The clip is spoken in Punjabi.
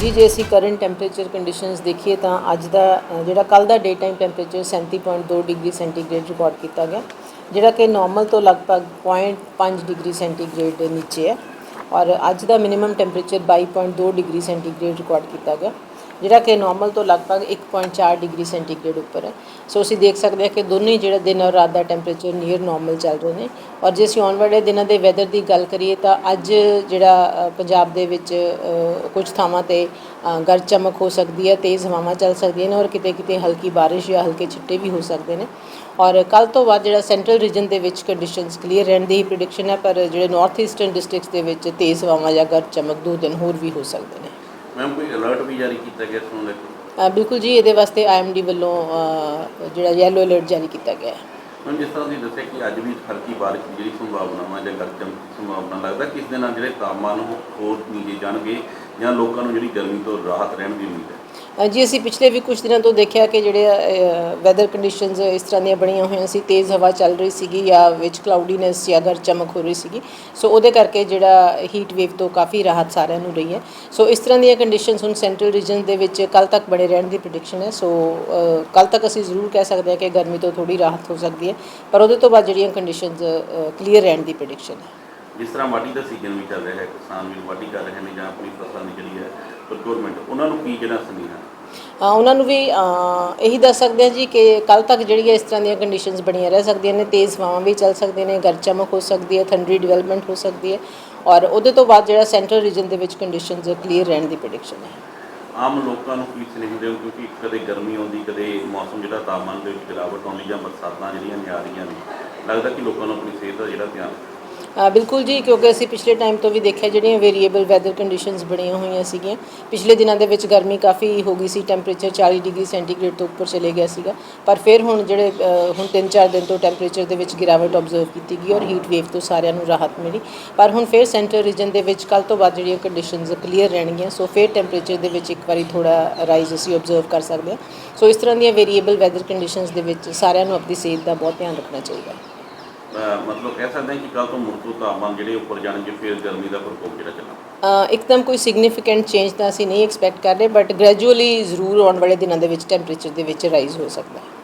ਜੀ ਜੇ ਅਸੀਂ ਕਰੰਟ ਟੈਂਪਰੇਚਰ ਕੰਡੀਸ਼ਨਸ ਦੇਖੀਏ ਤਾਂ ਅੱਜ ਦਾ ਜਿਹੜਾ ਕੱਲ ਦਾ day time temperature 37.2 degree centigrade record ਕੀਤਾ ਗਿਆ, ਜਿਹੜਾ ਕਿ ਨਾਰਮਲ ਤੋਂ ਲਗਭਗ 0.5 ਡਿਗਰੀ ਸੈਂਟੀਗ੍ਰੇਡ ਦੇ ਨੀਚੇ ਹੈ ਔਰ ਅੱਜ ਦਾ minimum temperature 22.2 degree centigrade record ਕੀਤਾ ਗਿਆ। ਜਿਹੜਾ ਕਿ ਨਾਰਮਲ ਤੋਂ ਲਗਭਗ 1.4 ਡਿਗਰੀ ਸੈਂਟੀਗ੍ਰੇਡ ਉੱਪਰ ਹੈ। ਸੋ ਅਸੀਂ ਦੇਖ ਸਕਦੇ ਹਾਂ ਕਿ ਦੋਨੇ ਹੀ ਜਿਹੜਾ ਦਿਨ ਔਰ ਰਾਤ ਦਾ ਟੈਂਪਰੇਚਰ ਨੀਅਰ ਨਾਰਮਲ ਚੱਲ ਰਹੇ ਨੇ। ਔਰ ਜੇ ਅਸੀਂ ਆਉਣ ਵਾਲੇ ਦਿਨਾਂ ਦੇ ਵੈਦਰ ਦੀ ਗੱਲ ਕਰੀਏ ਤਾਂ ਅੱਜ ਜਿਹੜਾ ਪੰਜਾਬ ਦੇ ਵਿੱਚ ਕੁਝ ਥਾਵਾਂ ਤੇ ਅ, ਗਰਜ ਚਮਕ ਹੋ ਸਕਦੀ ਹੈ ਤੇਜ਼ ਹਵਾਵਾਂ ਚੱਲ ਸਕਦੀਆਂ ਨੇ ਔਰ ਕਿਤੇ ਕਿਤੇ ਹਲਕੀ ਬਾਰਿਸ਼ ਜਾਂ ਹਲਕੇ ਛਿੱਟੇ ਵੀ ਹੋ ਸਕਦੇ ਨੇ। ਔਰ ਕੱਲ ਤੋਂ ਬਾਅਦ ਜਿਹੜਾ ਸੈਂਟਰਲ ਰੀਜਨ ਦੇ ਵਿੱਚ ਕੰਡੀਸ਼ਨਸ ਕਲੀਅਰ ਰਹਿਣ ਦੀ ਪ੍ਰੈਡਿਕਸ਼ਨ ਹੈ ਪਰ ਜਿਹੜੇ ਨਾਰਥ ਈਸਟਰਨ ਡਿਸਟ੍ਰਿਕਟਸ ਦੇ ਵਿੱਚ ਤੇਜ਼ ਹਵਾਵਾਂ ਜਾਂ ਗਰਜ ਚਮਕ ਦੋ ਦਿਨ ਹੋਰ ਵੀ ਹੋ ਸਕਦੇ ਨੇ। ਮੈਮ ਕੋਈ ਅਲਰਟ ਵੀ ਜਾਰੀ ਕੀਤਾ ਗਿਆ ਇਸ ਨੂੰ ਲੈ ਕੇ? ਅ, ਬਿਲਕੁਲ ਜੀ ਇਹਦੇ ਵਾਸਤੇ ਆਈਐਮਡੀ ਵੱਲੋਂ ਅ, ਜਿਹੜਾ ਯੈਲੋ ਅਲਰਟ ਜਾਰੀ ਕੀਤਾ ਗਿਆ ਹੈ। ਮੈਮ ਜਿਸ ਤਰ੍ਹਾਂ ਤੁਸੀਂ ਦੱਸਿਆ ਕਿ ਅੱਜ ਵੀ ਹਲਕੀ ਬਾਰਿਸ਼ ਦੀ ਜਿਹੜੀ ਸੰਭਾਵਨਾ ਹੈ ਜਾਂ ਗਰਜਮ ਦੀ ਸੰਭਾਵਨਾ ਲੱਗਦਾ ਕਿ ਇਸ ਦੇ ਨਾਲ ਜਿਹੜੇ ਤਾਪਮਾਨ ਉਹ ਹੋਰ ਨੀਚੇ ਜਾਣਗੇ ਜਾਂ ਲੋਕਾਂ ਨੂੰ ਜਿਹੜੀ ਗਰਮੀ ਤੋਂ ਰਾਹਤ ਰਹਿਣ ਦੀ ਉਮੀਦ ਹੈ? ਜੀ ਅਸੀਂ ਪਿਛਲੇ ਵੀ ਕੁਝ ਦਿਨਾਂ ਤੋਂ ਦੇਖਿਆ ਕਿ ਜਿਹੜੇ ਵੈਦਰ ਕੰਡੀਸ਼ਨਸ ਇਸ ਤਰ੍ਹਾਂ ਦੀਆਂ ਬਣੀਆਂ ਹੋਈਆਂ ਸੀ, ਤੇਜ਼ ਹਵਾ ਚੱਲ ਰਹੀ ਸੀਗੀ ਜਾਂ ਵਿੱਚ ਕਲਾਉਡੀਨੈਸ ਜਾਂ ਗਰ ਚਮਕ ਹੋ ਰਹੀ ਸੀਗੀ। ਸੋ ਉਹਦੇ ਕਰਕੇ ਜਿਹੜਾ ਹੀਟ ਵੇਵ ਤੋਂ ਕਾਫੀ ਰਾਹਤ ਸਾਰਿਆਂ ਨੂੰ ਰਹੀ ਹੈ। ਸੋ ਇਸ ਤਰ੍ਹਾਂ ਦੀਆਂ ਕੰਡੀਸ਼ਨਸ ਹੁਣ ਸੈਂਟਰਲ ਰੀਜਨ ਦੇ ਵਿੱਚ ਕੱਲ ਤੱਕ ਬਣੇ ਰਹਿਣ ਦੀ ਪ੍ਰੈਡਿਕਸ਼ਨ ਹੈ। ਸੋ ਕੱਲ ਤੱਕ ਅਸੀਂ ਜ਼ਰੂਰ ਕਹਿ ਸਕਦੇ ਹਾਂ ਕਿ ਗਰਮੀ ਤੋਂ ਥੋੜੀ ਰਾਹਤ ਹੋ ਸਕਦੀ ਹੈ। ਪਰ ਉਹਦੇ ਤੋਂ ਬਾਅਦ ਜਿਹੜੀਆਂ ਕੰਡੀਸ਼ਨਸ ਕਲੀਅਰ ਰਹਿਣ ਦੀ ਪ੍ਰੈਡਿਕਸ਼ਨ ਹੈ। ਜਿਸ ਤਰ੍ਹਾਂ ਵਾਢੀ ਦਾ ਸੀਜ਼ਨ ਵੀ ਚੱਲ ਰਿਹਾ ਹੈ ਕਿਸਾਨ ਵੀ ਵਾਢੀ ਕਰ ਰਹੇ ਨੇ ਜਾਂ ਆਪਣੀ ਫਸਲਾਂ ਦੀ ਜਿਹੜੀ ਹੈ ਪ੍ਰੋਕਿਊਰਮੈਂਟ ਉਹਨਾਂ ਨੂੰ ਕੀ ਜਿਹੜਾ ਸੁਨੇਹਾ ਅ, ਉਹਨਾਂ ਨੂੰ ਵੀ ਇਹੀ ਦੱਸ ਸਕਦੇ ਹਾਂ ਜੀ ਕਿ ਕੱਲ ਤੱਕ ਜਿਹੜੀਆਂ ਇਸ ਤਰ੍ਹਾਂ ਦੀਆਂ ਕੰਡੀਸ਼ਨਸ ਬਣੀਆਂ ਰਹਿ ਸਕਦੀਆਂ ਨੇ ਤੇਜ਼ ਹਵਾਵਾਂ ਵੀ ਚੱਲ ਸਕਦੀਆਂ ਨੇ ਗਰਜ ਚਮਕ ਹੋ ਸਕਦੀ ਹੈ ਥੰਡਰੀ ਡਿਵੈਲਪਮੈਂਟ ਹੋ ਸਕਦੀ ਹੈ ਔਰ ਉਹਦੇ ਤੋਂ ਬਾਅਦ ਜਿਹੜਾ ਸੈਂਟਰਲ ਰੀਜਨ ਦੇ ਵਿੱਚ ਕੰਡੀਸ਼ਨਸ ਕਲੀਅਰ ਰਹਿਣ ਦੀ ਪ੍ਰੈਡਿਕਸ਼ਨ ਹੈ। ਆਮ ਲੋਕਾਂ ਨੂੰ ਕੀ ਸੁਨੇਹਾ ਦਿਓ? ਕਿਉਂਕਿ ਕਦੇ ਗਰਮੀ ਆਉਂਦੀ ਕਦੇ ਮੌਸਮ ਜਿਹੜਾ ਤਾਪਮਾਨ ਦੇ ਵਿੱਚ ਗਿਰਾਵਟ ਆਉਂਦੀ ਜਾਂ ਬਰਸਾਤਾਂ ਜਿਹੜੀਆਂ ਆ ਰਹੀਆਂ ਨੇ ਲੱਗਦਾ ਕਿ ਲੋਕਾਂ ਨੂੰ ਆਪਣੀ ਸਿਹਤ ਦਾ ਜਿਹੜਾ ਧਿਆਨ ਬਿਲਕੁਲ ਜੀ, ਕਿਉਂਕਿ ਅਸੀਂ ਪਿਛਲੇ ਟਾਈਮ ਤੋਂ ਵੀ ਦੇਖਿਆ ਜਿਹੜੀਆਂ ਵੇਰੀਏਬਲ ਵੈਦਰ ਕੰਡੀਸ਼ਨਸ ਬਣੀਆਂ ਹੋਈਆਂ ਸੀਗੀਆਂ। ਪਿਛਲੇ ਦਿਨਾਂ ਦੇ ਵਿੱਚ ਗਰਮੀ ਕਾਫੀ ਹੋ ਗਈ ਸੀ ਟੈਂਪਰੇਚਰ 40 ਡਿਗਰੀ ਸੈਂਟੀਗ੍ਰੇਡ ਤੋਂ ਉੱਪਰ ਚਲੇ ਗਿਆ ਸੀਗਾ। ਪਰ ਫਿਰ ਹੁਣ ਜਿਹੜੇ ਹੁਣ 3-4 ਦਿਨ ਤੋਂ ਟੈਂਪਰੇਚਰ ਦੇ ਵਿੱਚ ਗਿਰਾਵਟ ਆਬਜ਼ਰਵ ਕੀਤੀ ਗਈ ਔਰ ਹੀਟ ਵੇਵ ਤੋਂ ਸਾਰਿਆਂ ਨੂੰ ਰਾਹਤ ਮਿਲੀ। ਪਰ ਹੁਣ ਫਿਰ ਸੈਂਟਰ ਰੀਜਨ ਦੇ ਵਿੱਚ ਕੱਲ ਤੋਂ ਬਾਅਦ ਜਿਹੜੀਆਂ ਕੰਡੀਸ਼ਨਸ ਕਲੀਅਰ ਰਹਿਣਗੀਆਂ ਸੋ ਫਿਰ ਟੈਂਪਰੇਚਰ ਦੇ ਵਿੱਚ ਇੱਕ ਵਾਰੀ ਥੋੜਾ ਰਾਈਜ਼ ਅਸੀਂ ਆਬਜ਼ਰਵ ਕਰ ਸਕਦੇ ਹਾਂ। ਸੋ ਇਸ ਤਰ੍ਹਾਂ ਦੀਆਂ ਵੇਰੀਏਬਲ ਵੈਦਰ ਕੰਡੀਸ਼ਨਸ ਦੇ ਵਿੱਚ ਸਾਰਿਆਂ ਨੂੰ ਆਪਣੀ ਸਿਹਤ ਦਾ ਬਹੁਤ ਧਿਆਨ ਰੱਖਣਾ ਚਾਹੀਦਾ। ਹੈ ਮਤਲਬ ਕਹਿ ਸਕਦੇ ਹਾਂ ਕਿ ਕੱਲ ਤੋਂ ਮੁੜ ਤੋਂ ਤਾਪਮਾਨ ਜਿਹੜੇ ਉੱਪਰ ਜਾਣਗੇ, ਫਿਰ ਗਰਮੀ ਦਾ ਪ੍ਰਕੋਪ ਜਿਹੜਾ ਚੱਲਣਾ। ਇੱਕਦਮ ਕੋਈ ਸਿਗਨੀਫੀਕੈਂਟ ਚੇਂਜ ਤਾਂ ਅਸੀਂ ਨਹੀਂ ਐਕਸਪੈਕਟ ਕਰ ਰਹੇ ਬਟ ਗ੍ਰੈਜੂਅਲੀ ਜ਼ਰੂਰ ਆਉਣ ਵਾਲੇ ਦਿਨਾਂ ਦੇ ਵਿੱਚ ਟੈਂਪਰੇਚਰ ਦੇ ਵਿੱਚ ਰਾਈਜ਼ ਹੋ ਸਕਦਾ ਹੈ।